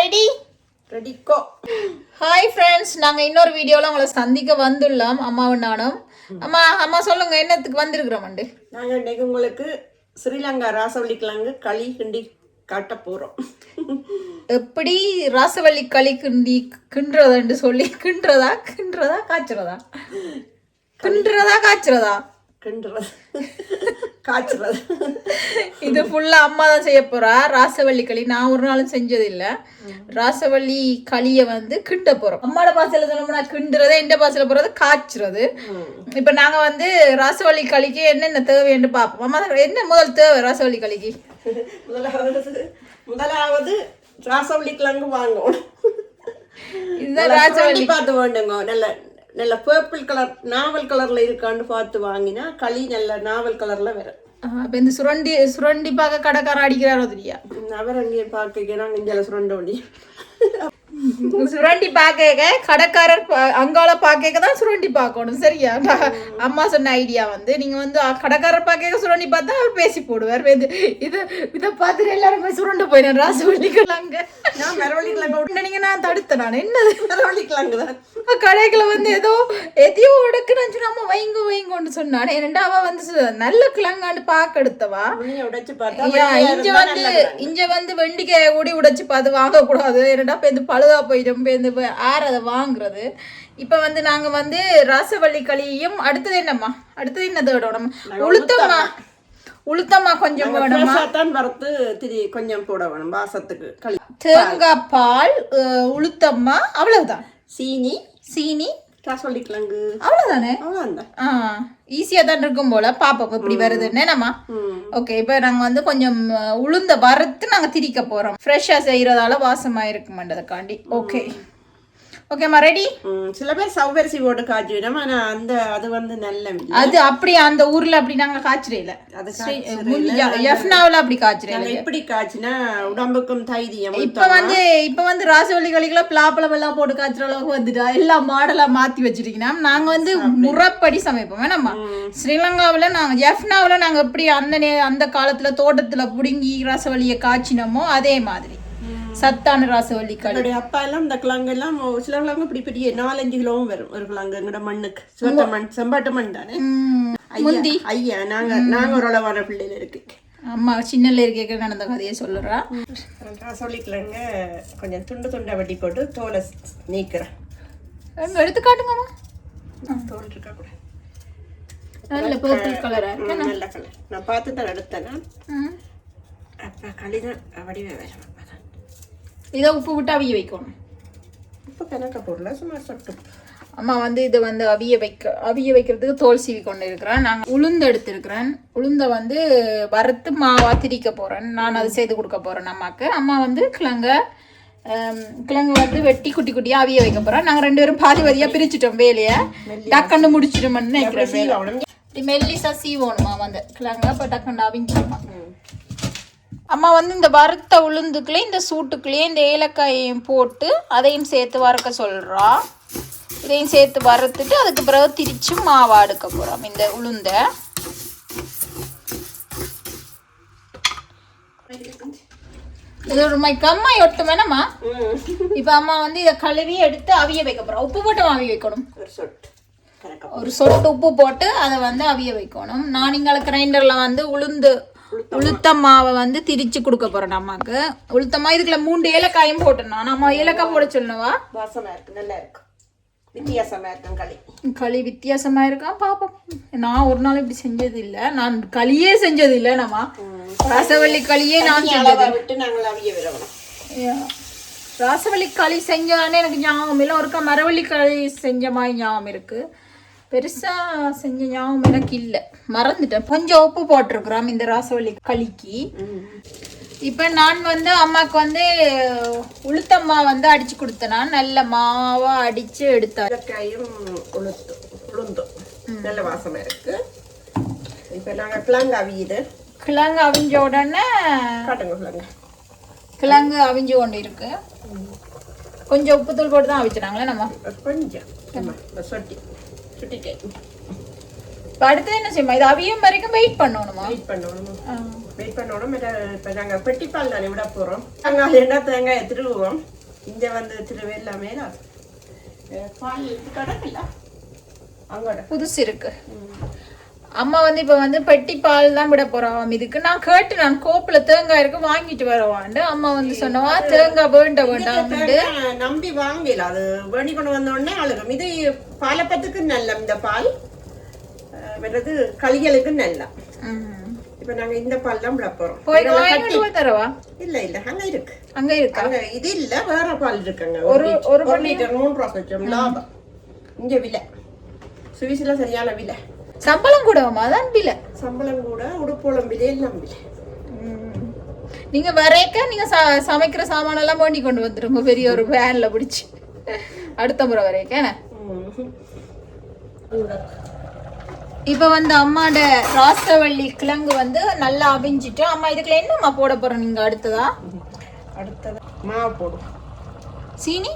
Ready ரெடிக்கோ. Hi friends நாங்கள் இன்னொரு வீடியோவில் உங்களை சந்திக்க வந்துள்ளோம் அம்மாவும் நானும். அம்மா அம்மா சொல்லுங்க என்னத்துக்கு வந்திருக்கிறோம்ண்டு நாங்கள் இன்னைக்கு உங்களுக்கு ஸ்ரீலங்கா ராசவள்ளி கிழங்கு களி கிண்டி காட்ட போகிறோம் எப்படி ராசவள்ளி களி கிண்டி கிண்டுறதுன்னு சொல்லி கிண்டுறதா கிண்டுறதா காய்ச்சுறதா? கிண்டுறதா காய்ச்சுறதா? கிண்டுறது. காய்ச்சுறது. இது ஃபுல்லா அம்மா தான் செய்ய போறா. ராசவள்ளி களி. நான் ஒரு நாளும் செஞ்சது இல்ல ராசவள்ளி களியை வந்து கிண்ட போறோம். அம்மாட பாசையில சொல்லணும்னா கிண்டுறதே இந்த பாசையில போறது? காய்ச்சுறது. இப்ப நாங்க வந்து ராசவள்ளி களிக்கு என்னென்ன தேவைன்னு பார்ப்போம். அம்மா என்ன முதல் தேவை ராசவள்ளி களிக்கு? முதலாவது முதலாவது ராசவள்ளி கிழங்கு வாங்கணும். இதுதான் ராசவள்ளி. பார்த்து வேண்டுங்க நல்ல நல்ல பர்பிள் கலர் நாவல் கலர்ல இருக்கான்னு பார்த்து வாங்கினா களி நல்ல நாவல் கலர்ல வரும். அப்ப இந்த சுரண்டி சுரண்டி பார்க்க கடைக்காரன் அடிக்கிறாரோ தெரியா? அவர் அங்கே பார்க்கலாம் இங்கே சுரண்ட முடியும் சுரண்டி பார்க்க கடைக்காரர் அங்கால பார்க்க தான் சுரண்டி பார்க்கணும் சரியா? நான் அம்மா சொன்ன ஐடியா வந்து நீங்க வந்து கடைக்காரர் பார்க்க சுரண்டி பார்த்தா அவர் பேசி போடுவார். இது இது இதை பார்த்துட்டு எல்லாரும் போய் சுரண்டு போயிடும் ராசு வண்டிக்கலாங்க நான் மரவள்ளி கிழங்கு நீங்க நான் தடுத்தேன் நான். என்னது மரவள்ளி கிழங்கு தான் கடைகளை வந்து ஏதோ எதையோ உடக்குன்னு நம்ம வைங்க வைங்கன்னு சொன்னானே. அவ வந்து நல்ல கிழங்காண்டு பார்க்க எடுத்தவா. இங்க வந்து. இங்க வந்து வெண்டிக்காய கூடி உடைச்சு பார்த்து வாங்கக்கூடாது. என்னடா பேருந்து பழுதா போயிடும் பேருந்து ஆறு அதை வாங்குறது. இப்ப வந்து நாங்க வந்து ராசவள்ளி களியும் அடுத்தது என்னம்மா? அடுத்தது என்ன தேடணும் உளுத்தம்மா உளுத்தம்மா கொஞ்சம் வேணுமா வறுத்து திரி கொஞ்சம் போட வேணும் வாசத்துக்கு. தேங்காய் பால் உளுத்தம்மா அவ்வளவுதான். சீனி. சீனி ராசவள்ளி கிழங்கு அவ்வளவுதானே? அவ்வளோதான் ஆ ஈஸியாக தான் இருக்கும் போல. பாப்போம் இப்படி வருதுன்னு. என்னம்மா? ஓகே இப்போ நாங்கள் வந்து கொஞ்சம் உளுந்த வறுத்து நாங்கள் திரிக்க போகிறோம் ஃப்ரெஷ்ஷாக செய்கிறதால வாசமாக இருக்குமாண்டதுக்காண்டி ஓகே ஓகேம்மா ரெடி சில பேர் சவ்வரிசி போட்டு காய்ச்சி விடும் ஆனா அந்த அது வந்து நல்ல அது அப்படி அந்த ஊரில் அப்படி நாங்கள் காய்ச்சல அது எஃப்னாவில் அப்படி காய்ச்சல நாங்கள் இப்படி காய்ச்சினா உடம்புக்கும் தைரியம் இப்போ வந்து இப்போ வந்து ராசவள்ளி களிக்கெல்லாம் பிளாப்பழம் எல்லாம் போட்டு காய்ச்சுற அளவுக்கு வந்துட்டா எல்லா மாடலாக மாற்றி வச்சிருக்கீங்கன்னா நாங்கள் வந்து முறைப்படி சமைப்போம். வேணாம்மா? ஸ்ரீலங்காவில் நாங்கள் எஃப்னாவில் நாங்கள் எப்படி அந்த நே அந்த காலத்தில் தோட்டத்தில் பிடுங்கி ராசவள்ளியை காய்ச்சினோமோ அதே மாதிரி. சத்தான ராசவள்ளி களி என்னுடைய அப்பா எல்லாம் இந்த கிழங்கு எல்லாம் சில கிழங்கு இப்படி பெரிய நாலஞ்சு கிலோவும் வரும் ஒரு கிழங்கு. எங்கட மண்ணுக்கு. சிவத்த மண் செம்பாட்டு மண் தானே? ம், ஐயா நாங்க நாங்க ஒரு அளவான பிள்ளைல இருக்கு. அம்மா சின்னல இருக்க நடந்த கதையை சொல்லுறா. ராசவள்ளி கிழங்க கொஞ்சம் துண்டு துண்டா வெட்டி போட்டு தோலை நீக்கிறேன். எடுத்து காட்டுங்கம்மா. தோல் இருக்கா கூட. நல்ல பர்பிள் கலரா ம், நல்ல கலர் நான் பார்த்து தான் எடுத்தேன்? அப்ப களி தான் வடிவே அப்பதான் இதை உப்பு விட்டு அவிய வைக்கணும். இப்போ கணக்க போடல சும்மா சொட்டு அம்மா வந்து இதை வந்து அவிய வைக்க அவிய வைக்கிறதுக்கு தோல் சீவி கொண்டு இருக்கிறேன். நான் உளுந்து எடுத்திருக்கிறேன். உளுந்தை வந்து வறுத்து மாவா திரிக்க போகிறேன் நான் அதை செய்து கொடுக்க போகிறேன் அம்மாவுக்கு அம்மா வந்து கிழங்க கிழங்கு வந்து வெட்டி குட்டி குட்டியாக அவிய வைக்க போகிறோம் நாங்கள் ரெண்டு பேரும் பாதி பாதியாக பிரிச்சிட்டோம் வேலையை. டக்குன்னு முடிச்சிட்டோம்னு நினைக்கிறேன் மெல்லிசா சீவோணுமா வந்து. கிழங்க அப்போ டக்குன்னு அவிஞ்சிருமா அம்மா வந்து இந்த வறுத்த உளுந்துக்குள்ளே இந்த சூட்டுக்குள்ளேயே இந்த ஏலக்காயையும் போட்டு அதையும் சேர்த்து வறுக்க சொல்கிறா இதையும் சேர்த்து வறுத்துட்டு அதுக்கு பிறகு திரிச்சு மாவா எடுக்க போகிறோம் இந்த உளுந்தை. இது ஒரு மை கம்மா ஒட்டு வேணாமா இப்போ அம்மா வந்து இதை கழுவி எடுத்து அவிய வைக்க போகிறோம் உப்பு போட்டு அவிய வைக்கணும். ஒரு சொட்டு. ஒரு சொட்டு உப்பு போட்டு அதை வந்து அவிய வைக்கணும். நான் இங்கே கிரைண்டர்ல வந்து உளுந்து உளுத்த மாவை வந்து திரிச்சு கொடுக்க போறேன் அம்மாக்கு உளுத்தமா இதுக்குள்ள மூன்று ஏலக்காயும் போட்டேன் நான் அம்மா ஏலக்காய் போட சொல்லணுவா வாசமா இருக்கு நல்லா இருக்கு. வித்தியாசமா இருக்கும் களி. களி வித்தியாசமா இருக்கா? பாப்போம். நான் ஒரு நாள் இப்படி செஞ்சது இல்ல நான் களியே செஞ்சது இல்ல நம்ம ராசவள்ளி களியே நான் செஞ்சது. விட்டு நாங்கள் அவிய Yeah. ராசவள்ளி களி செஞ்சானே எனக்கு ஞாபகம் இல்லை. ஒருக்கா மரவள்ளி களி செஞ்ச மாதிரி ஞாபகம் இருக்கு. பெருசா செஞ்ச ஞாபகம் எனக்கு இல்லை மறந்துட்டேன். கொஞ்சம் உப்பு போட்டிருக்கிறோம் இந்த ராசவள்ளி களிக்கு. இப்போ நான் வந்து அம்மாவுக்கு வந்து உளுத்தம்மா வந்து அடிச்சு கொடுத்தேனா. நல்ல மாவா அடிச்சு எடுத்தாரு ஏலக்காயும் உளுத்து உளுந்தும். நல்ல வாசமா இருக்கு. இப்போ நாங்கள் கிழங்கு அவியுது. கிழங்கு அவிஞ்ச உடனே காட்டுங்க கிழங்கு. கிழங்கு அவிஞ்சு கொண்டு இருக்கு. கொஞ்சம் உப்புத்தூள் போட்டு தான் அவிச்சினாங்களே நம்ம. கொஞ்சம். ஆமா, இப்ப அடுத்து என்ன செய்யுமா இது அவியும் வரைக்கும் வெயிட் பண்ணணுமா? வெயிட் பண்ணணும். வெயிட் பண்ணணும். இப்போ நாங்கள் பெட்டிப்பால் தானே விட போகிறோம் தேங்காய் என்ன தேங்காயை திருவுவோம் இங்கே வந்து திருவே எல்லாமே பால் கிடக்குல்ல அங்கோட. புதுசு இருக்கு. அம்மா வந்து இப்ப வந்து பெட்டி பால் தான் விட போறாவாம் இதுக்கு. நான் கேட்டு நான் கோப்புல தேங்காய் இருக்கு வாங்கிட்டு வரவாண்டு அம்மா வந்து சொன்னவா தேங்காய் வேண்ட வேண்டாம் நம்பி வாங்கல அது வேணி கொண்டு வந்த உடனே அழுகும். இது பாலப்பத்துக்கு நல்ல இந்த பால். மற்றது களிகளுக்கு நல்ல. இப்போ நாங்க இந்த பால் தான் விட போய் தரவா? இல்ல இல்ல அங்க இருக்கு. அங்க இருக்கா? அங்க இது இல்ல வேற பால் இருக்குங்க. ஒரு ஒரு லிட்டர் மூணு ரூபா கொஞ்சம் லாபம். இங்க விலை. சுவிஸ்ல சரியான விலை. சம்பளம் கூடவாமா அதான் பில சம்பளம் கூட உடுப்போளம் விலை எல்லாம் விலை நீங்க வரைக்க நீங்க சமைக்கிற சாமான் எல்லாம் வேண்டி கொண்டு வந்துருங்க பெரிய ஒரு வேன்ல பிடிச்சி. அடுத்த முறை? ம். இப்ப வந்து அம்மாட ராசவள்ளி கிழங்கு வந்து நல்லா அவிஞ்சிட்டு அம்மா இதுக்குள்ள என்னம்மா போட போறோம் நீங்க அடுத்ததா? அடுத்தது? மாவு போடும் சீனி?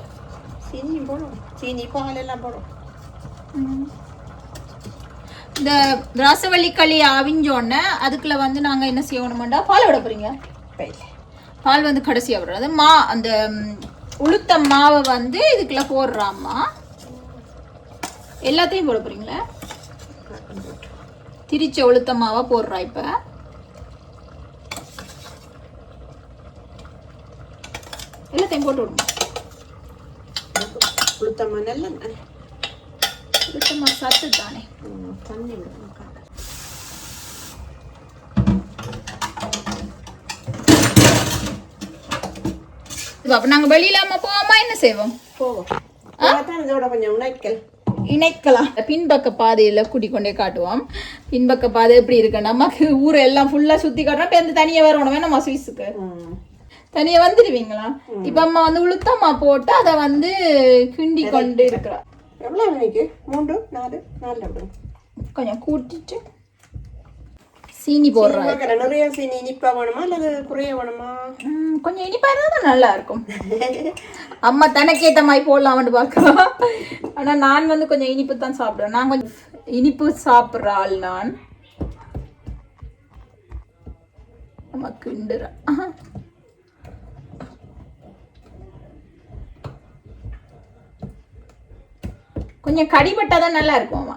சீனி போடும். சீனி பால் எல்லாம் போடும் இந்த ராசவள்ளி களி அவிஞ்சோடனே அதுக்குள்ள வந்து நாங்க என்ன செய்யணுமாண்டா பால் விட பையில. பால் வந்து கடைசியா விடுறது மா அந்த உளுத்த மாவை வந்து இதுக்குள்ள போடுறாம்மா. எல்லாத்தையும் போட போறீங்களா? திரிச்ச உளுத்த மாவை போடுறா இப்ப. எல்லாத்தையும் போட்டு விடுங்க உளுத்தம்மா நல்ல மா சத்து தானே தண்ணி அப்ப நாங்க வெளியில அம்மா போவோமா? என்ன செய்வோம்? போவோம். தான் இதோட கொஞ்சம் உணைக்கல். இணைக்கலாம். பின்பக்க பாதையில கூட்டி கொண்டே காட்டுவோம். பின்பக்க பாதை எப்படி இருக்கு? நமக்கு ஊரை எல்லாம் ஃபுல்லா சுத்தி காட்டுறோம். இப்ப இந்த தனியா வரணும்? வேணாமா சுவிஸுக்கு. தனியா வந்துடுவீங்களா? இப்ப அம்மா வந்து உளுத்தம்மா போட்டு அதை வந்து கிண்டி கொண்டு இருக்கிறா எவ்வளோ மணிக்கு மூன்று நாலு நாலு விடுங்க கொஞ்சம் கூட்டிட்டு சீனி போடுறா பார்க்குறேன் நிறைய சீனி இனிப்பா வேணுமா? அல்லது குறைய வேணுமா? கொஞ்சம் இனிப்பா இருந்தா நல்லா இருக்கும் அம்மா தனக்கேத்த மாதிரி போடலாம்னு பார்க்கலாம் ஆனா நான் வந்து கொஞ்சம் இனிப்பு தான் சாப்பிடுவேன். நான் கொஞ்சம் இனிப்பு சாப்பிடுற ஆள் நான். அம்மா கிண்டுறா கொஞ்சம் கடிபட்டா தான் நல்லா இருக்கும் அம்மா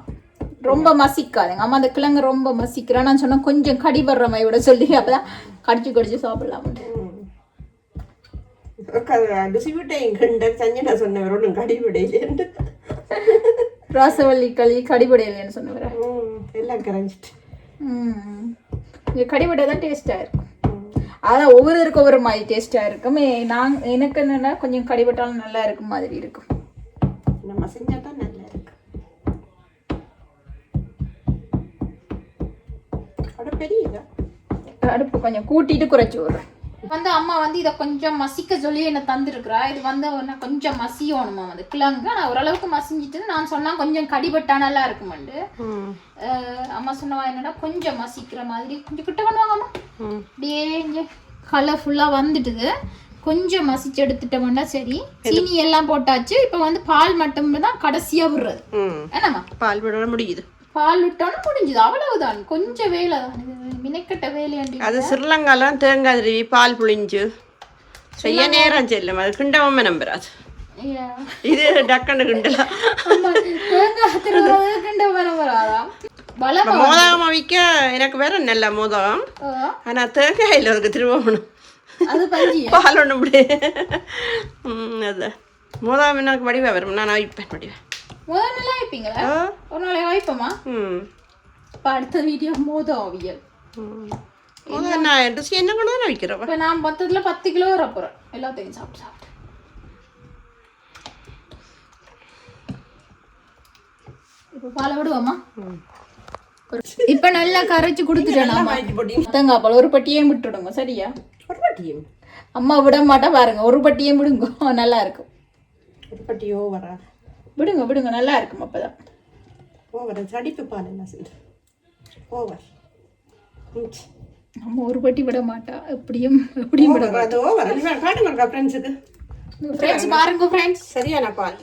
ரொம்ப மசிக்காதுங்க. அம்மா அந்த கிழங்கு ரொம்ப மசிக்கிறா. நான் சொன்னா கொஞ்சம் கடிபடுற மாதிரி விட சொல்லி. அப்பதான் கடிச்சு கடிச்சு சாப்பிடலாம் ராசவள்ளி களி கடிபடையிலன்னு. சொன்னவர? எல்லாம் கரைஞ்சிட்டு. கடிபட்டை தான் டேஸ்ட்டாக இருக்கும். அதான் ஒவ்வொருத்தருக்கு ஒவ்வொரு மாதிரி டேஸ்ட்டாக இருக்கும். நான் எனக்கு என்னன்னா கொஞ்சம் கடிபட்டாலும் நல்லா இருக்கும் மாதிரி இருக்கும். நம்ம செஞ்சா அடுப்பு கொஞ்சம் கூட்டிட்டு குறைச்சி விடுறேன் வந்து அம்மா வந்து இதை கொஞ்சம் மசிக்க சொல்லி என்ன தந்துருக்குறா. இது வந்து ஒன்று கொஞ்சம் மசியணுமா வந்து? கிழங்கு. நான் ஓரளவுக்கு மசிஞ்சிட்டு நான் சொன்னா கொஞ்சம் கடிபட்டா நல்லா இருக்குமாண்டு. அம்மா சொன்னவா என்னடா கொஞ்சம் மசிக்கிற மாதிரி கொஞ்சம் கிட்ட பண்ணுவாங்க அம்மா. அப்படியே இங்கே கலர்ஃபுல்லாக வந்துட்டுது கொஞ்சம் மசிச்சு எடுத்துட்டோம்னா சரி. சீனி எல்லாம் போட்டாச்சு. இப்போ வந்து பால் மட்டும் தான் கடைசியாக விடுறது. ம். என்னம்மா? பால் விட முடியுது. பால் விட்டோன்னு முடிஞ்சுது. அவ்வளவுதான். கொஞ்சம் வேலை தான். மினக்கட்ட வேலையாண்டி அது ஸ்ரீலங்காலாம் தேங்காய் திருவி பால் புளிஞ்சு செய்ய நேரம் செல்லும். அது கிண்டவும் நம்புறாது. இது டக்குன்னு கிண்டலாம் ஆமா, தேங்காய் வர வராதா பலமா மோதகம் அவிக்க எனக்கு வேற நல்ல மோதகம். ஆனா தேங்காயில் அதுக்கு திருவணும் பால் ஒன்று முடி ம் அது. மோதகம் எனக்கு வடிவா வரும். நான் அவிப்பேன் வடிவேன் முதல் நல்லா வைப்பீங்களா ஆ? ஒரு நாளைக்கு வைப்போமா ம். இப்போ அடுத்த வீடியோ மோதம் அவியல் என்ன கொண்டு தான் வைக்கிறவ இப்போ நான் மொத்தத்தில் பத்து கிலோ வர போகிறேன் எல்லாத்தையும் சாப்பிட்டு சாப்பிட்டு இப்போ பாலை விடுவோமா? இப்போ நல்லா கரைச்சி கொடுத்துட்டேன் தேங்காய் பால் ஒரு பட்டியே விட்டுடுங்க சரியா? ஒரு பட்டியும்? அம்மா விட மாட்டா பாருங்க ஒரு பட்டியே விடுங்க. நல்லா இருக்கும். ஒரு பட்டியோ வரா விடுங்க விடுங்க நல்லா இருக்கும் அப்பதான். ஓவர் சடிப்பு பால் என்ன செய்யுது ஓவர். நம்ம ஒரு பட்டி விட மாட்டா எப்படியும் எப்படியும் விட அது ஓவர். காட்டுங்க ஃப்ரெண்ட்ஸுக்கு ஃப்ரெண்ட்ஸ் பாருங்க ஃப்ரெண்ட்ஸ் சரியான பால்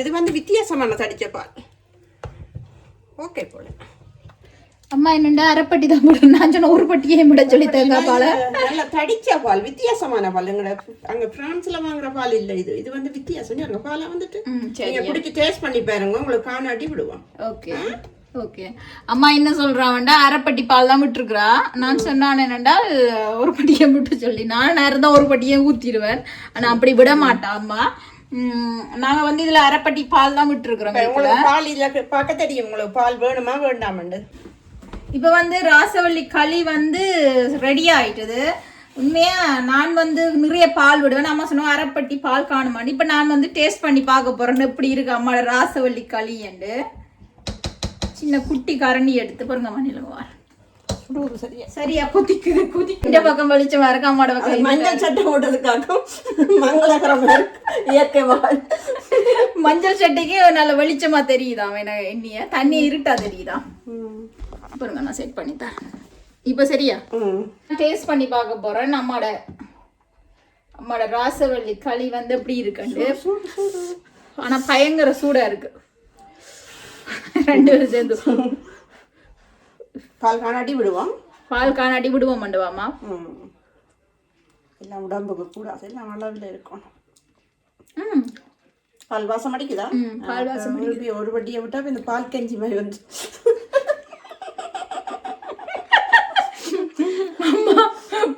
இது வந்து வித்தியாசமான தடிச்ச பால். ஓகே போல. அம்மா என்னண்டா அரைப்பட்டி தான் போடுறேன் நான் சொன்ன ஒரு பட்டியே விட சொல்லி தேங்காய் பாலை? நல்ல தடிச்ச பால் வித்தியாசமான பால். எங்கட அங்க பிரான்ஸ்ல வாங்குற பால் இல்ல இது. இது வந்து வித்தியாசம். எங்க பாலை வந்துட்டு நீங்க பிடிச்சி டேஸ்ட் பண்ணி பாருங்க. உங்களுக்கு காணாட்டி விடுவோம். Okay okay. அம்மா என்ன சொல்றான்டா அரைப்பட்டி பால் தான் விட்டுருக்குறா. நான் சொன்னான் என்னண்டா? ஒரு பட்டியை விட்டு சொல்லி. நான் நேரம் தான் ஒரு பட்டியை ஊத்திடுவேன். ஆனா அப்படி விட மாட்டா அம்மா. நாங்க வந்து இதுல அரைப்பட்டி பால் தான் விட்டுருக்குறோம் உங்களுக்கு பால் இதுல பார்க்க தெரியும். உங்களுக்கு பால் வேணுமா வேண்டாமண்டு? இப்போ வந்து ராசவள்ளி களி வந்து ரெடி ஆயிட்டுது. உண்மையா நான் வந்து நிறைய பால் விடுவேன். அம்மா சொன்னோம் அரைப்பட்டி பால் காணுமான்னு இப்போ நான் வந்து டேஸ்ட் பண்ணி பார்க்க போறேன். எப்படி இருக்கு அம்மாவோட ராசவள்ளி களி என்று. சின்ன குட்டி கரண்டி எடுத்து பாருங்க மண்ணில் சுடுவது சரியா. சரியா குதிக்குது குதி இந்த பக்கம் வெளிச்சமா இருக்கு அம்மாவோட அது பக்கம் மஞ்சள் சட்டை போட்டதுக்காகவும் மங்களகரமா இயற்கை வாழ். மஞ்சள் சட்டைக்கு நல்ல வெளிச்சமா தெரியுதா அவன் எண்ணிய தண்ணி இருட்டா தெரியுதா? பாருங்க நான் செட் பண்ணி தரேன். இப்போ சரியா? டேஸ்ட் பண்ணி பார்க்க போறேன் நம்மோட நம்மோட ராசவள்ளி களி வந்து எப்படி இருக்குண்டு ஆனா பயங்கர சூடா இருக்கு. ரெண்டு பேரும் சேர்ந்து. பால் காணாட்டி விடுவோம். பால் காணாட்டி விடுவோம் மண்டுவாமா? எல்லாம் உடம்புக்கு கூடாது எல்லாம் அளவில் இருக்கும். ம். பால் வாசம் அடிக்குதா? பால் வாசம் ஒரு வட்டியை விட்டா இந்த பால் கஞ்சி மாதிரி வந்து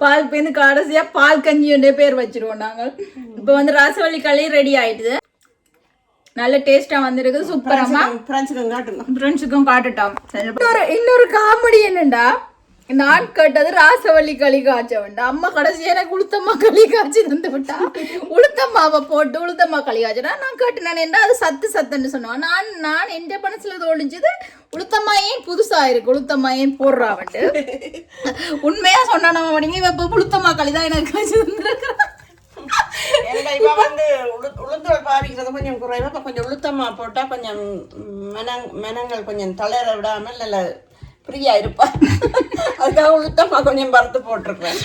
பால் பேந்து கடைசியா பால் கஞ்சி பேர் வச்சிருவோம் நாங்கள். இப்போ வந்து ராசவள்ளி களி ரெடி ஆயிட்டுது நல்ல டேஸ்டா வந்திருக்கு. சூப்பரமா ஃப்ரெண்ட்ஸுக்கும் இன்னொரு இன்னொரு காமெடி என்னண்டா? நான் கேட்டது ராசவள்ளி களி காய்ச்ச வேண்டாம். அம்மா கடைசி எனக்கு உளுத்தம்மா களி காய்ச்சி தந்து விட்டா. உளுத்தம்மாவை போட்டு உளுத்தம்மா களி காய்ச்சினா நான் கேட்டேன் என்ன அது சத்து சத்துன்னு சொன்னான். நான் நான் எந்த மனசுல தோணிச்சது உளுத்தம்மா ஏன் புதுசா இருக்கு? உளுத்தம்மா ஏன் போடுறா வந்துட்டு உண்மையா சொன்னா நம்ம மணிங்க இப்ப உளுத்தம்மா களி தான் எனக்கு காய்ச்சி தந்துருக்கிறான் இப்ப வந்து உளு- பாவிக்கிறது கொஞ்சம் குறைவா? கொஞ்சம் உளுத்தமா போட்டா கொஞ்சம் மெனங் மெனங்கள் கொஞ்சம் தளர விடாமல் நல்ல ஃப்ரீயா இருப்பா அதுக்காக உளுத்தமா கொஞ்சம் பருத்து போட்டிருக்கேன்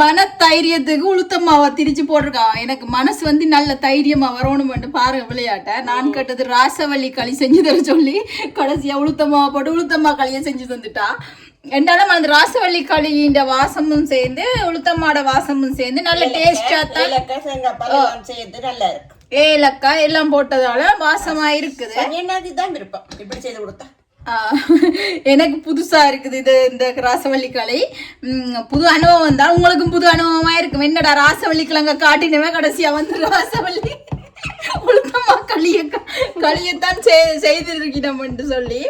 மன தைரியத்துக்கு உளுத்தம்மாவை திரிச்சு போட்டிருக்கா. எனக்கு மனசு வந்து நல்ல தைரியமா வரணும்னு பாருங்க விளையாட்ட. நான் கேட்டது ராசவள்ளி களி செஞ்சு தர சொல்லி கடைசியா உளுத்தம்மாவை போட்டு உளுத்தம்மா களியை செஞ்சு தந்துட்டா. என்றாலும் அந்த ராசவள்ளி களியின் வாசமும் சேர்ந்து உளுத்தம்மாட வாசமும் சேர்ந்து நல்ல டேஸ்டா தான். சேர்த்து நல்லா இருக்கு. ஏலக்காய் எல்லாம் போட்டதால வாசமா இருக்குது. தான் விருப்பம். இப்படி செய்து கொடுத்தா. எனக்கு புதுசா இருக்குது இது இந்த ராசவள்ளி ம், புது அனுபவம் தான் உங்களுக்கும் புது அனுபவமா இருக்கும். என்னடா ராசவள்ளி கிழங்க காட்டினவே கடைசியா வந்து ராசவள்ளி? உளுத்தம்மா களிய களியத்தான் செய்திருக்கிறோம் என்று சொல்லி.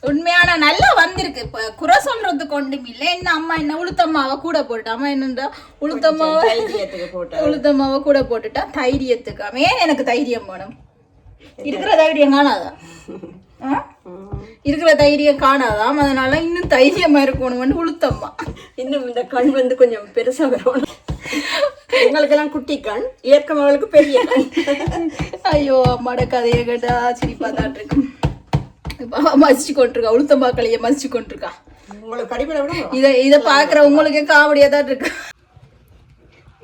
உண்மையான நல்லா வந்திருக்கு. இப்ப குறை சொல்றதுக்கு ஒன்றும் இல்லை. என்ன அம்மா என்ன உளுத்தம்மாவை கூட போட்டுட்டா? அம்மா என்னன்றா உளுத்தம்மாவை? உளுத்தம்மாவை கூட போட்டுட்டா? தைரியத்துக்கு. ஏன் எனக்கு தைரியம் வேணும்? இருக்கிற தைரியம் காணாதா? ஆ? இருக்கிற தைரியம் காணாதாம். அதனால இன்னும் தைரியமா இருக்கணும்னு உளுத்தம்மா. இன்னும் இந்த கண் வந்து கொஞ்சம் பெருசா வரணும். எங்களுக்கெல்லாம் குட்டி கண் இயற்கை மகளுக்கு பெரிய கண். ஐயோ அம்மாட கதையை கேட்டா சிரிப்பா தான் இருக்கு இப்ப அவ மசிச்சு கொண்டிருக்கா. உளுத்தம்மா களியை மசிச்சு கொண்டிருக்கா. உங்களுக்கு இதை இதை பாக்குற உங்களுக்கு காமெடியா தான் இருக்கு.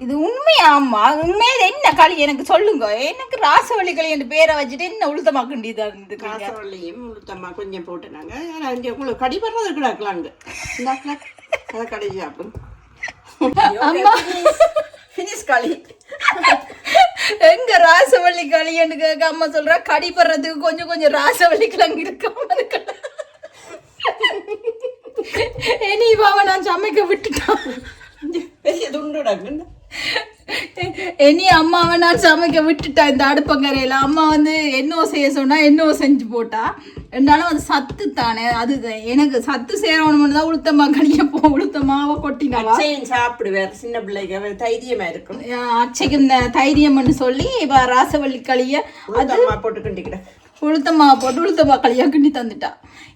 இது உண்மையா அம்மா? உண்மையா இது என்ன களி? எனக்கு சொல்லுங்க. எனக்கு ராசவள்ளி களி என்று பேரை வச்சுட்டு என்ன உளுத்தமா கிண்டிதான் இருந்துக்கு காசவள்ளியும் உளுத்தம்மா கொஞ்சம் போட்டுனாங்க. ஆனா இங்க உங்களுக்கு கடிப்படுறது கிடக்கலாங்க அதை கடை சாப்பிடும் களி. எங்க ராசவள்ளி களின்னு கேட்க அம்மா சொல்றா கடிப்படுறதுக்கு கொஞ்சம் கொஞ்சம் ராசவள்ளி கிழங்கு இருக்காம இருக்கலாம் இனி இவாவை நான் சமைக்க விட்டுட்டான். பெரிய துண்டு இனி அம்மாவை நான் சமைக்க விட்டுட்டேன் இந்த அடுப்பங்கரையில? அம்மா வந்து என்னவோ செய்ய சொன்னா என்னவோ செஞ்சு போட்டா? இருந்தாலும் அது சத்து தானே அது எனக்கு சத்து சேரணும்னு தான் உளுத்தம்மா கழிய போ உளுத்தம்மாவை கொட்டினவா? அச்சையும் சாப்பிடுவார் சின்ன பிள்ளைக்கு அவர் தைரியமா இருக்கும் அச்சைக்கு இந்த தைரியம்னு சொல்லி இப்ப ராசவள்ளி களிய உளுத்தம்மா போட்டு கிண்டிக்கிட. உளுத்தம்மா போட்டு உளுத்தம்மா களியாக கிண்டி தந்துட்டா.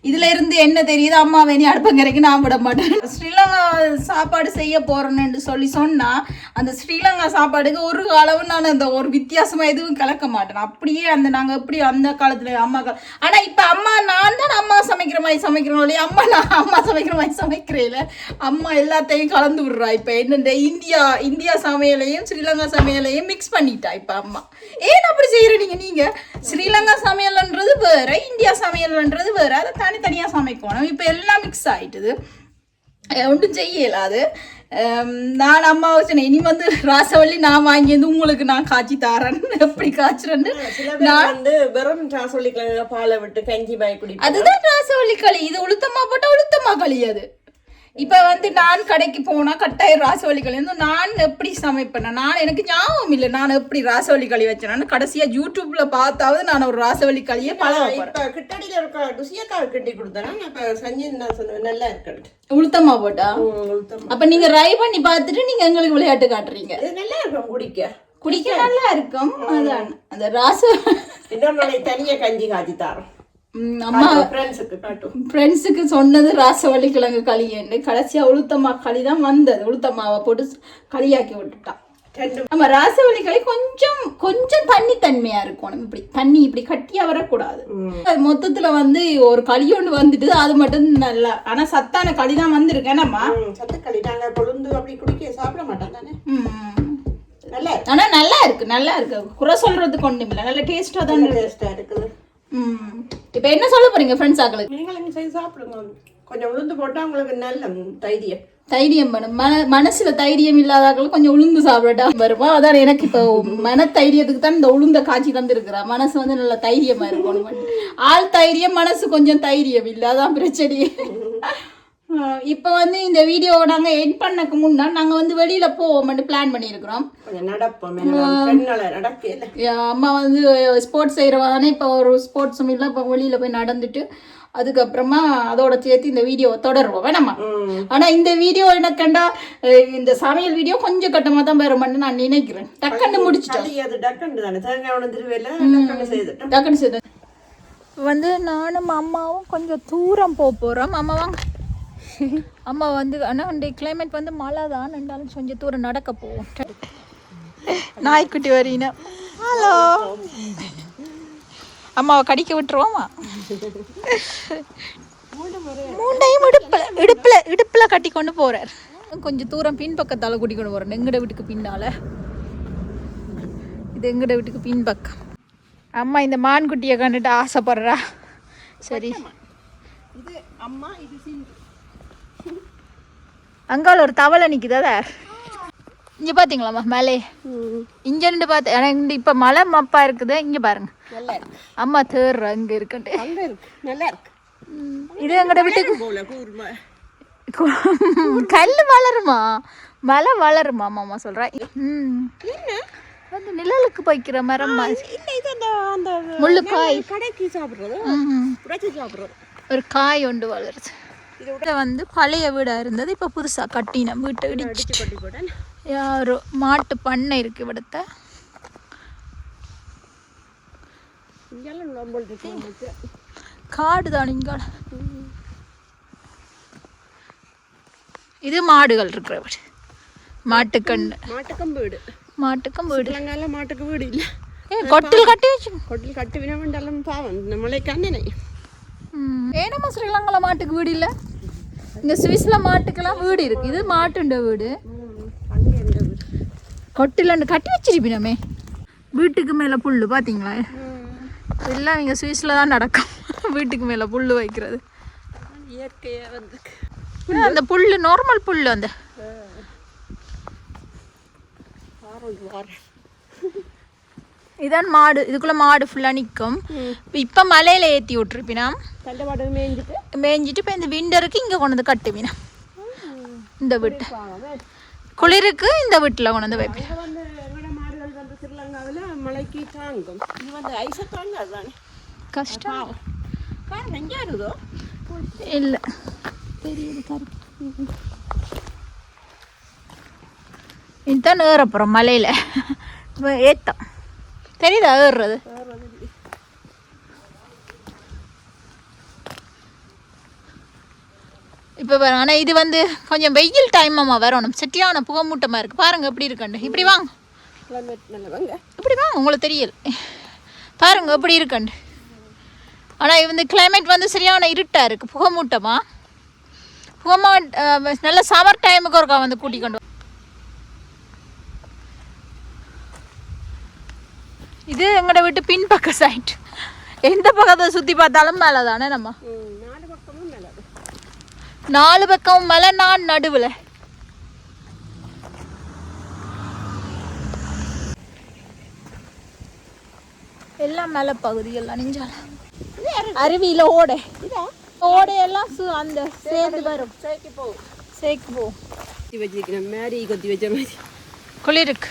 இதுல இருந்து என்ன தெரியுது? அம்மா வேணி அடுப்பங்கரைக்கு நான் விட மாட்டேன். ஸ்ரீலங்கா சாப்பாடு செய்ய போறேன்னு சொல்லி சொன்னா அந்த ஸ்ரீலங்கா சாப்பாடுக்கு ஒரு காலமும் நான் அந்த ஒரு வித்தியாசமா எதுவும் கலக்க மாட்டேன். அப்படியே அந்த நாங்க எப்படி அந்த காலத்துல அம்மா கால ஆனா இப்ப அம்மா நான் தான் அம்மா சமைக்கிற மாதிரி சமைக்கிறோம் இல்லையா? அம்மா நான் அம்மா சமைக்கிற மாதிரி சமைக்கிறேன் அம்மா எல்லாத்தையும் கலந்து விடுறா. இப்ப என்னென்ன இந்தியா இந்தியா சமையலையும் ஸ்ரீலங்கா சமையலையும் மிக்ஸ் பண்ணிட்டா இப்ப அம்மா. ஏன் அப்படி செய்யறீங்க நீங்க? ஸ்ரீலங்கா சமையல்ன்றது வேற இந்தியா சமையல்ன்றது வேற அதை தனித்தனியா சமைக்கணும். இப்ப எல்லாம் மிக்ஸ் ஆயிட்டுது. அஹ் ஒன்றும் செய்யல அது. நான் அம்மா வச்சேன் இனி வந்து ராசவள்ளி நான் வாங்கி வந்து உங்களுக்கு நான் காய்ச்சி தாரேன். எப்படி காய்ச்சுறேன்னு? பேர் வந்து வெறும் சொல்லிக்கலாங்க பாலை விட்டு கஞ்சி பாய் குடி அதுதான் ராசவள்ளி களி. இது உளுத்தமா போட்டா உளுத்தமா களி அது. இப்ப வந்து நான் கடைக்கு போனா கட்டாயம் ராசவள்ளி களி வந்து நான் எப்படி சமைப்பேன் நான் எனக்கு ஞாபகம் இல்லை நான் எப்படி ராசவள்ளி களி வச்சேன் கடைசியா யூடியூப்ல பார்த்தாவது நான் ஒரு ராசவள்ளி களியை பழக இப்ப கிட்டடியில இருக்க ருசியக்காக கட்டி கொடுத்தேன்? இப்ப செஞ்சு நான் சொன்னேன் நல்லா இருக்கு உளுத்தமா போட்டா? உளுத்தம் அப்ப நீங்க ரை பண்ணி பார்த்துட்டு நீங்க எங்களுக்கு விளையாட்டு காட்டுறீங்க. நல்லா இருக்கும் குடிக்க. குடிக்க நல்லா இருக்கும் அதான். அந்த ராச இன்னொரு நாளைக்கு தனியா கஞ்சி காய்ச்சி தாரோம். அம்மா ஃப்ரெண்ட்ஸுக்கு சொன்னது ராசவள்ளி கிழங்கு களின்னு கடைசியா உளுத்தம்மா களி தான் வந்தது. உளுத்தம்மாவை போட்டு களியாக்கி விட்டுட்டான் நம்ம ராசவள்ளி களி கொஞ்சம் கொஞ்சம் தண்ணி தன்மையா இருக்கணும் இப்படி தண்ணி இப்படி கட்டியா வரக்கூடாது. அது மொத்தத்துல வந்து ஒரு களி ஒன்று வந்துட்டு அது மட்டும் நல்லா ஆனா சத்தான களி தான் வந்திருக்கேன் நம்ம ம், சத்துக்களி நாங்க கொழுந்து அப்படி குடிக்க சாப்பிட மாட்டோம் தானே? ஆனா நல்லா இருக்கு நல்லா இருக்கு. குறை சொல்றதுக்கு ஒண்ணும் இல்லை நல்ல டேஸ்டா தான் இருக்கு. டேஸ்டா இருக்குது. இப்ப என்ன சொல்ல போறீங்க ஃப்ரெண்ட்ஸ் ஆக்களுக்கு? நீங்களும் செய்து சாப்பிடுங்க. கொஞ்சம் உளுந்து போட்டா உங்களுக்கு நல்ல தைரியம். தைரியம் வேணும் மன மனசுல தைரியம் இல்லாதாக்களும் கொஞ்சம் உளுந்து சாப்பிடட்டா? வருமா? அதான் எனக்கு இப்போ மன தைரியத்துக்கு தான் இந்த உளுந்த காய்ச்சி தந்துருக்குறா. மனசு வந்து நல்ல தைரியமா இருக்கணும். ஆள் தைரியம் மனசு கொஞ்சம் தைரியம் இல்லை. அதான் பிரச்சனை ஆஹ் இப்போ வந்து இந்த வீடியோவை நாங்கள் எட் பண்ணக்கு முன்னா நாங்கள் வந்து வெளியில போவோம்னு பிளான் பண்ணியிருக்கிறோம். அம்மா வந்து ஸ்போர்ட்ஸ் செய்கிறவா தானே இப்போ ஒரு ஸ்போர்ட்ஸும் இல்லை இப்போ வெளியில் போய் நடந்துட்டு அதுக்கப்புறமா அதோட சேர்த்து இந்த வீடியோவை தொடருவோம் வேணாமா? ஆனால் இந்த வீடியோ எனக்கு கண்டா இந்த சமையல் வீடியோ கொஞ்சம் கட்டமாக தான் வருமான்னு நான் நினைக்கிறேன். டக்குன்னு அது டக்குன்னு செய்து. வந்து நானும் அம்மாவும் கொஞ்சம் தூரம் போக போகிறோம் அம்மா வாங்க அம்மா வந்து ஆனால் இந்த கிளைமேட் வந்து மழை தான் இருந்தாலும் கொஞ்சம் தூரம் நடக்க போவோம். நாய்க்குட்டி வரீங்க ஹலோ அம்மாவை கடிக்க விட்டுருவோமா? மூண்டையும் இடுப்பில் இடுப்பில் இடுப்பில் கட்டி கொண்டு போகிறார் கொஞ்சம் தூரம் பின்பக்கத்தால் கூட்டி கொண்டு போகிறேன் எங்கட வீட்டுக்கு பின்னால். இது எங்கட வீட்டுக்கு பின்பக்கம். அம்மா இந்த மான்குட்டியை கண்டுட்டு ஆசைப்படுறா. சரி. இது அம்மா இது சிந்து. அங்கால ஒரு தவளை நிற்குதா இங்கே பார்த்தீங்களாம்மா மேலே? இங்கே இருந்து பார்த்து எனக்கு இப்போ மழை மப்பா இருக்குது இங்கே பாருங்க. அம்மா இருக்குன்ட்டு. அங்க இருக்கு. நல்லா இருக்கு. இது எங்கட வீட்டுக்கு கல் வளருமா? மலை வளருமா அம்மா சொல்கிறா ம். வந்து நிழலுக்கு போய்க்கிற மரம் அந்த அந்த முள்ளு காய் கடைக்கு சாப்பிடுறது. ஒரு காய் ஒன்று வளருது. இது வந்து பழைய வீடாக இருந்தது. இப்போ புதுசாக கட்டினேன் வீட்டை இடிச்சு யாரோ மாட்டு பண்ணை இருக்கு இவிடத்தை. காடு தான் இங்கே. இது மாடுகள் இருக்கிற வீடு. மாட்டுக்கண்ணு. மாட்டுக்கம் வீடு. மாட்டுக்கம் வீடு. மாட்டுக்கு வீடு இல்லை. கொட்டில் கட்டி கொட்டில் கட்டி விட வேண்டாம் பாவம். நம்மளே கண்ணனை. ஏனம்மா ஸ்ரீலங்கால மாட்டுக்கு வீடு இல்லை. இங்க சுவிஸ்ல மாட்டுக்கெல்லாம் வீடு இருக்கு. இது மாட்டுண்ட வீடு. அங்கே கொட்டில் கட்டி வச்சிருப்பினமே. வீட்டுக்கு மேலே புல்லு பார்த்தீங்களா எல்லாம் இங்கே சுவிஸில் தான் நடக்கும். வீட்டுக்கு மேலே புல்லு வைக்கிறது. இயற்கையாக வந்து அந்த புல்லு நார்மல் புல்லு அந்த? இதான் மாடு. இதுக்குள்ள மாடு ஃபுல்லாக நிற்கும் இப்போ மலையில ஏற்றி விட்டுருப்பினா? தண்டவாடு மேய்ஞ்சிட்டு? மேய்ஞ்சிட்டு இப்போ இந்த விண்டருக்கு இங்கே கொண்டு வந்து கட்டுவினா. இந்த வீட்டு. குளிருக்கு இந்த வீட்டில் கொண்டு வந்து வைப்பேன். மழைக்கு தாங்கும். இது வந்து ஐசை தாங்காது தானே? கஷ்டம். எங்கே இருக்குதோ இல்லை. தெரியுது கருப்பு இதுதான் ஏறப்புறம் மலையில். ஏத்தம். தெரியுதா ஏறுறது இப்போ பாருங்க ஆனால் இது வந்து கொஞ்சம் வெயில் டைம் அம்மா வரணும் செட்டியான புகமூட்டமாக இருக்குது பாருங்க எப்படி இருக்குண்டு இப்படி வாங்க. இப்படி வாங்க உங்களுக்கு தெரியல. பாருங்க எப்படி இருக்குண்டு ஆனால் இது வந்து கிளைமேட் வந்து சரியான இருட்டாக இருக்குது புகமூட்டமாக புகமா நல்ல சம்மர் டைமுக்கு ஒருக்கா வந்து கூட்டிக் கொண்டு எங்களோட வீட்டு பின்பக்க சைட் எந்த பக்கத்தை சுற்றி பார்த்தாலும் மேலே தானே நம்ம? நாலு பக்கம் மேலே நான் நடுவில். எல்லாம் மேலே பகுதிகள் அணிஞ்சால அருவியில் ஓடை. ஓடையெல்லாம் அந்த சேர்ந்து வரும். சேர்க்கி போகும் சேர்க்கு போ. கொத்தி வச்சிருக்கிறேன் மேரி கொத்தி வச்ச மாதிரி. குளிருக்கு.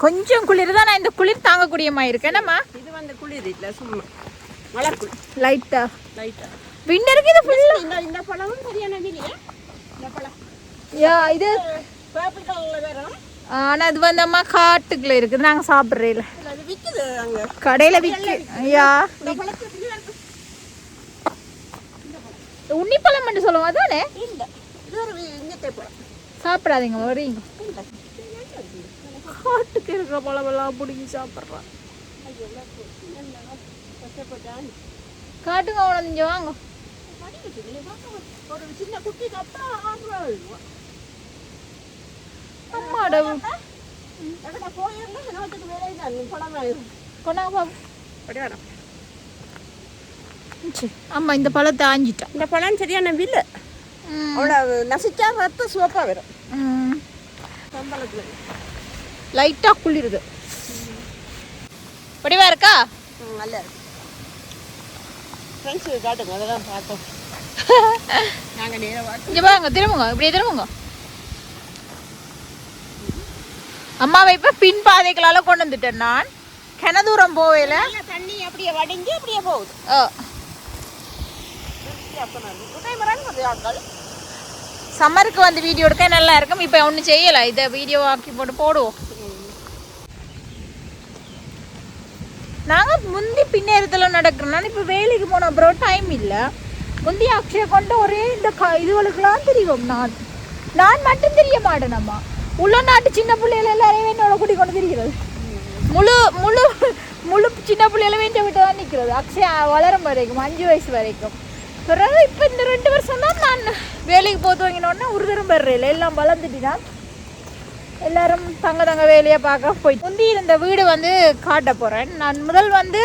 கொஞ்சம் குளிர். தான் நான் இந்த குளிர் தாங்கக்கூடிய மாதிரி இருக்கேன் என்னம்மா? இது வந்து குளிர் இல்லை சும்மா. மழை லைட்டா லைட்டாக விண்டருக்கு இது ஃபுல்லாக இந்த இந்த பழமும் சரியான விலையா இந்த பழம். யா இது பேப்பர் கலரில் வேறும் ஆனால் இது வந்து அம்மா காட்டுக்குள்ள இருக்குது. நாங்கள் சாப்பிட்றேல. அது விற்குது அங்கே. கடையில் விற்க யா. உன்னிப்பழம் மட்டும் சொல்லுவோம் அதானே? இல்லை இது ஒரு பழம் சாப்பிடாதீங்க வரீங்க காட்டுக்கு இருக்கிற பழமெல்லாம் பிடிங்கி சாப்பிட்றான் காட்டுங்க அவ்வளோ இங்கே வாங்க. ஒரு சின்ன குட்டி கப்பா அம்மாட அம்மா இந்த பழத்தை ஆஞ்சிட்டா. இந்த பழம் சரியான வில்லு. அவளோட நசிச்சா ரத்தம் சிவப்பாக வரும். சம்பளத்தில். லைட்டாக குளிருது. படிவா இருக்கா? நல்லா இருக்கு. ஃப்ரெண்ட்ஸுக்கு காட்டுங்க அதெல்லாம் பார்த்தோம். நாங்கள் நேராக வாட்டு இங்கே பாருங்க திரும்புங்க இப்படியே திரும்புங்க. அம்மாவை இப்போ பின் பாதைகளால் கொண்டு வந்துட்டேன் நான். கிண தூரம் போவேல தண்ணி அப்படியே வடிஞ்சு அப்படியே போகுது. சம்மருக்கு வந்து வீடியோ எடுக்க நல்லா இருக்கும். இப்போ ஒன்றும் செய்யலை. இதை வீடியோ ஆக்கி போட்டு போடுவோம். நாங்கள் முந்தி பின்னேரத்தில் நடக்கிறோம். இப்போ வேலைக்கு போன அப்புறம் டைம் இல்லை. முந்தி அக்ஷய கொண்டு ஒரே இந்த க இதுகளுக்கெல்லாம் தெரியும். நான் நான் மட்டும் தெரிய மாட்டேனம்மா. உள்ள நாட்டு சின்ன பிள்ளைகள் எல்லாரையும் என்னோட கூட்டி கொண்டு திரிகிறது. முழு முழு முழு சின்ன பிள்ளைகளை வேண்டிய விட்டு தான் நிற்கிறது அக்ஷயா வளரும் வரைக்கும் அஞ்சு வயசு வரைக்கும். பிறகு இப்போ இந்த ரெண்டு வருஷம் தான் நான் வேலைக்கு போது வாங்கினோடனே ஒரு தரம் பெறல எல்லாம் வளர்ந்துட்டினா எல்லாரும் தங்க தங்க வேலையை பார்க்க போய் முந்தி இருந்த வீடு வந்து காட்ட போகிறேன் நான் முதல் வந்து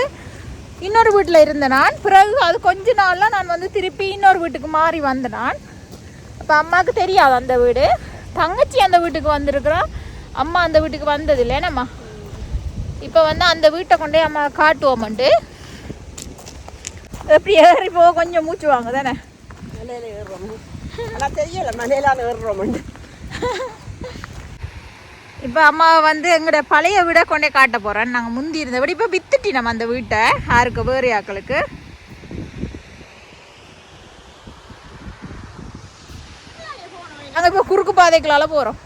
இன்னொரு வீட்டில் இருந்த நான். பிறகு அது கொஞ்ச நாளில் நான் வந்து திருப்பி இன்னொரு வீட்டுக்கு மாறி வந்த நான். அப்போ அம்மாவுக்கு தெரியாது அந்த வீடு. தங்கச்சி அந்த வீட்டுக்கு வந்திருக்கிறா. அம்மா அந்த வீட்டுக்கு வந்தது இல்லைனம்மா இப்போ வந்து அந்த வீட்டை கொண்டே அம்மா காட்டுவோம்ட்டு. எப்படி ஏறி போக கொஞ்சம் மூச்சு வாங்க தானே? மலையில ஏறுறோம். ஆனால் தெரியல மலையிலான ஏறுறோம் இப்போ அம்மா வந்து எங்களோட பழைய வீடை கொண்டே காட்ட போகிறேன் நாங்கள் முந்தி இருந்த இப்போ வித்துட்டி நம்ம அந்த வீட்டை யாருக்கு வேறியாக்களுக்கு ஆக்களுக்கு. நாங்கள் இப்போ குறுக்கு பாதைகளால் போகிறோம்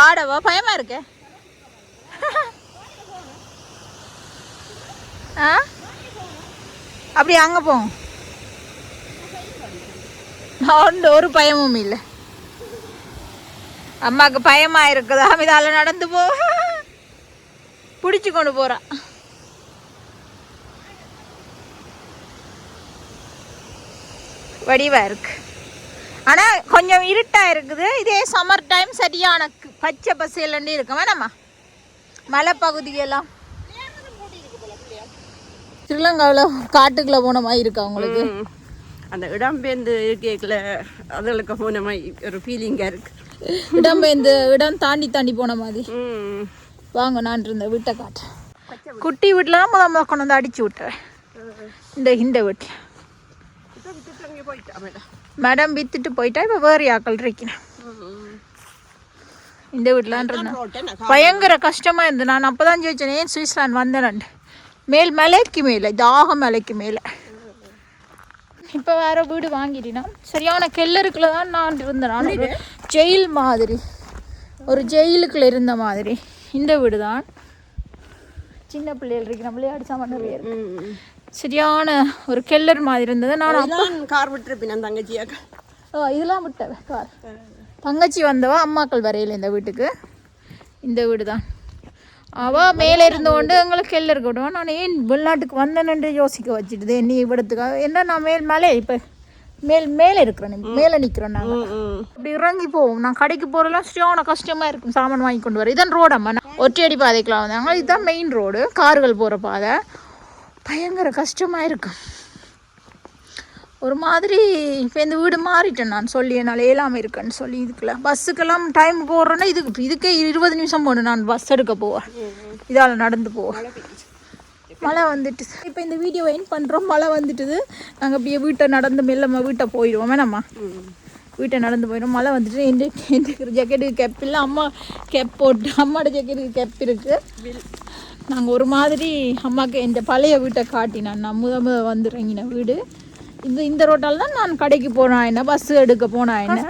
ஆடவா? பயமா இருக்கே? ஆ? அப்படி அங்கே போவோம் ஒன்று ஒரு பயமும் இல்லை. அம்மாவுக்கு பயமாக இருக்குதா. இதால் நடந்து போ. பிடிச்சி கொண்டு போகிறான் வடிவாக இருக்கு. ஆனால் கொஞ்சம் இருட்டாக இருக்குது. இதே சம்மர் டைம் சரியான பச்சை பசேலன்னு இருக்கு வேணாமா? மலை பகுதியெல்லாம் ஸ்ரீலங்காவில் காட்டுக்குள்ள போன மாதிரி இருக்கா உங்களுக்கு? அந்த இடம்பெயர்ந்து இருக்கைக்குள்ள அதுகளுக்கு போன மாதிரி ஒரு ஃபீலிங்காக இருக்கு. இடம் இந்த இடம் தாண்டி தாண்டி போன மாதிரி. வாங்க நான் இருந்த வீட்டை காட்டுறேன். குட்டி வீட்டில் தான் முத முத கொண்டு வந்து அடிச்சு விட்டுறேன். இந்த இந்த வீட்டில் மேடம் வித்துட்டு போயிட்டா இப்போ வேறு ஆக்கள் இருக்கிறேன். இந்த வீட்டில் இருந்தேன். பயங்கர கஷ்டமாக இருந்தது. நான் அப்போ தான் ஜெயிச்சேன் ஏன் சுவிட்சர்லாந்து வந்தேன் மேல் மலைக்கு மேலே தாக மலைக்கு மேலே. இப்போ வேற வீடு வாங்கிட்டீங்கன்னா சரியான கெல்லருக்குள்ள தான் நான் இருந்தேன். நான் ஒரு ஜெயில் மாதிரி. ஒரு ஜெயிலுக்குள்ள இருந்த மாதிரி. இந்த வீடு தான் சின்ன பிள்ளைகள் இருக்கிற விளையாடு சாமான் நிறைய இருக்கு. சரியான ஒரு கெல்லர் மாதிரி இருந்தது. நான் நான் கார் விட்டுருப்பேன் அந்த தங்கச்சியாக்கா. ஆ, இதெல்லாம் விட்டவ கார். தங்கச்சி வந்தவா அம்மாக்கள் வரையில இந்த வீட்டுக்கு. இந்த வீடு தான் அவ மேலே இருந்து கொண்டு எங்களுக்கு கெல்ல இருக்க விடுவா நான் ஏன் வெளிநாட்டுக்கு வந்தேன்னு யோசிக்க வச்சுட்டுது நீ இவிடத்துக்காக என்ன நான் மேல் மேலே இப்போ மேல் மேலே இருக்கிறேன். மேலே நிற்கிறோம் நாங்கள் அப்படி இறங்கி போவோம். நான் கடைக்கு போகிறலாம் சரியான கஷ்டமாக இருக்கும். சாமான் வாங்கி கொண்டு வர. இதான் ரோடம்மா நான் ஒற்றையடி பாதைக்கெலாம் வந்தாங்க. இதுதான் மெயின் ரோடு கார்கள் போகிற பாதை. பயங்கர கஷ்டமாக இருக்கும். ஒரு மாதிரி இப்போ இந்த வீடு மாறிட்டேன் நான் சொல்லி என்னால் ஏலாமல் இருக்கேன்னு சொல்லி இதுக்குள்ள பஸ்ஸுக்கெல்லாம் டைம் போடுறேன்னா இதுக்கு இதுக்கே இருபது நிமிஷம் போகணும் நான் பஸ் எடுக்க போவேன். இதால் நடந்து போவேன். மழை வந்துட்டு இப்போ இந்த வீடியோ எயின் பண்ணுறோம் மழை வந்துட்டுது. நாங்கள் அப்படியே வீட்டை நடந்து மெல்லமா வீட்டை போயிடுவோம் வேணாம்மா வீட்டை நடந்து போயிடும் மழை வந்துட்டு எந்த எந்த ஜாக்கெட்டுக்கு கெப் இல்லை அம்மா கெப் போட்டு அம்மாவோட ஜாக்கெட்டுக்கு கெப் இருக்குது நாங்கள் ஒரு மாதிரி அம்மாவுக்கு இந்த பழைய வீட்டை காட்டினேன் நான் முத முத வந்து இறங்கின வீடு. இந்த இந்த ரோட்டால் தான் நான் கடைக்கு போனேன் என்ன பஸ் எடுக்க போனேன் என்ன.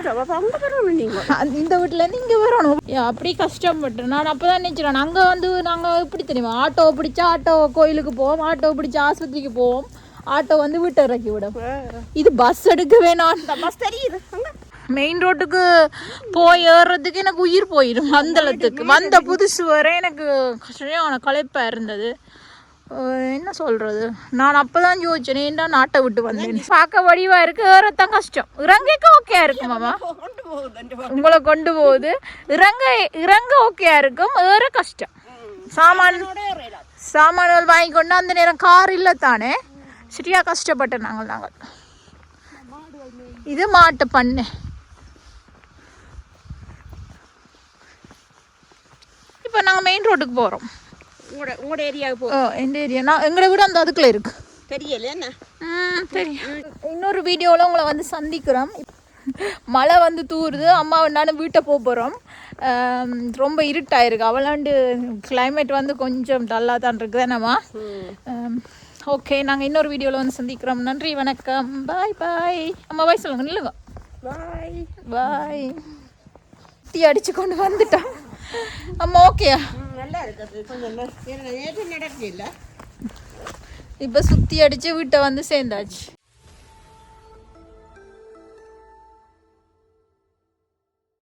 நீங்கள் இந்த வீட்டிலேருந்து இங்கே வரணும். அப்படி கஷ்டப்பட்டேன் நான் அப்போ தான் நினச்சிடேன் அங்கே வந்து நாங்கள் எப்படி தெரியுமா? ஆட்டோ பிடிச்சா ஆட்டோ கோயிலுக்கு போவோம் ஆட்டோ பிடிச்சா ஆஸ்பத்திரிக்கு போவோம். ஆட்டோ வந்து வீட்டை இறக்கி விடும். இது பஸ் எடுக்கவே நான் பஸ் தெரியுது. அங்கே. மெயின் ரோட்டுக்கு போய் ஏறுறதுக்கு எனக்கு உயிர் போயிடும் அந்தளத்துக்கு வந்த புதுசு வரை எனக்கு சரியான களைப்பாக இருந்தது. என்ன சொல்கிறது நான் அப்போ தான் யோசிச்சேன் ஏன்டா நாட்டை விட்டு வந்தேன் பார்க்க வடிவாக இருக்கு ஏறத்தான் கஷ்டம். இறங்கிக்க ஓகே இருக்கும் மாமா. உங்களை கொண்டு போகுது. இறங்க இறங்க ஓகே இருக்கும் ஏற கஷ்டம். சாமான் சாமான்கள் வாங்கி கொண்டு அந்த நேரம் கார் இல்லை தானே? சரியா கஷ்டப்பட்டேன் நாங்கள் நாங்கள். இது மாட்டு பண்ணு. இப்போ நாங்கள் மெயின் ரோட்டுக்கு போகிறோம் உங்களோட உங்களோட ஏரியாவுக்கு போ. ஓ எந்த ஏரியா நான் எங்களை விட அந்த அதுக்குள்ளே இருக்கு. தெரியல என்ன? ம் தெரியும். இன்னொரு வீடியோவில் உங்களை வந்து சந்திக்கிறோம். மழை வந்து தூருது. அம்மா நானும் வீட்டை போக போகிறோம் ரொம்ப இருட்டாயிருக்கு. அவளாண்டு climate வந்து கொஞ்சம் டல்லாக தான் இருக்குது என்னம்மா? ஓகே நாங்கள் இன்னொரு வீடியோவில் வந்து சந்திக்கிறோம். நன்றி வணக்கம். பாய் பாய் அம்மா பாய் சொல்லுங்க. நில்லுங்க. பாய் பாய் டீ அடிச்சு கொண்டு வந்துட்டோம். அம்மா ஓகேயா நல்லா இருக்குது கொஞ்சம் நேற்று நடக்கல இப்போ சுற்றி அடித்து வீட்டை வந்து சேர்ந்தாச்சு.